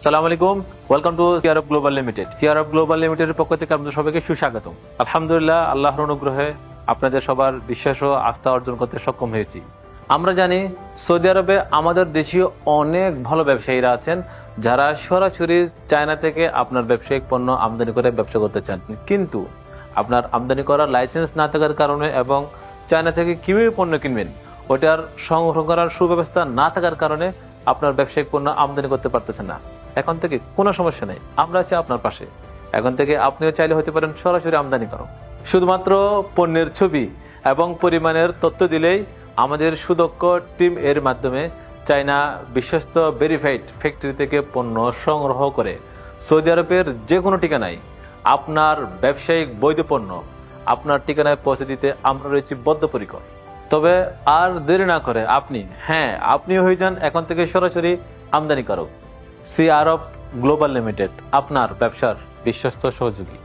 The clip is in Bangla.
সালাম আলাইকুম। Welcome to global limited global লিমিটেডের পক্ষ থেকে আপনাদের সবাইকে আলহামদুলিল্লাহ, আল্লাহর অনুগ্রহে আপনাদের সবার বিশ্বাস ও আস্থা অর্জন করতে সক্ষম হয়েছি। আমরা জানি, সৌদি আরবে আমাদের দেশীয় অনেক ভালো ব্যবসায়ীরা আছেন, যারা সরাসরি চায়না থেকে আপনার ব্যবসায়িক পণ্য আমদানি করে ব্যবসা করতে চান। কিন্তু আপনার আমদানি করার লাইসেন্স না থাকার কারণে এবং চায়না থেকে কীভাবে পণ্য কিনবেন, ওটার সংগ্রহ করার সুব্যবস্থা না থাকার কারণে আপনার ব্যবসায়িক পণ্য আমদানি করতে পারতেছেন না। এখন থেকে কোনো সমস্যা নেই। আমরা আছি আপনার পাশে। এখন থেকে আপনিও চাইলে হতে পারেন সরাসরি আমদানি করো শুধুমাত্র পণ্যের ছবি এবং পরিমাণের তথ্য দিলেই আমাদের সুদক্ষ টিম এর মাধ্যমে চাইনা বিশ্বস্ত ভেরিফাইড ফ্যাক্টরি থেকে পণ্য সংগ্রহ করে সৌদি আরবের যে কোনো ঠিকানায় আপনার ব্যবসায়িক বৈধ পণ্য আপনার ঠিকানায় পৌঁছে দিতে আমরা রয়েছি বদ্ধপরিকর। তবে আর দেরি না করে আপনি হ্যাঁ আপনি হয়ে যান এখন থেকে সরাসরি আমদানি করো সি আরব গ্লোবাল লিমিটেড আপনার ব্যবসার বিশ্বস্ত সহযোগী।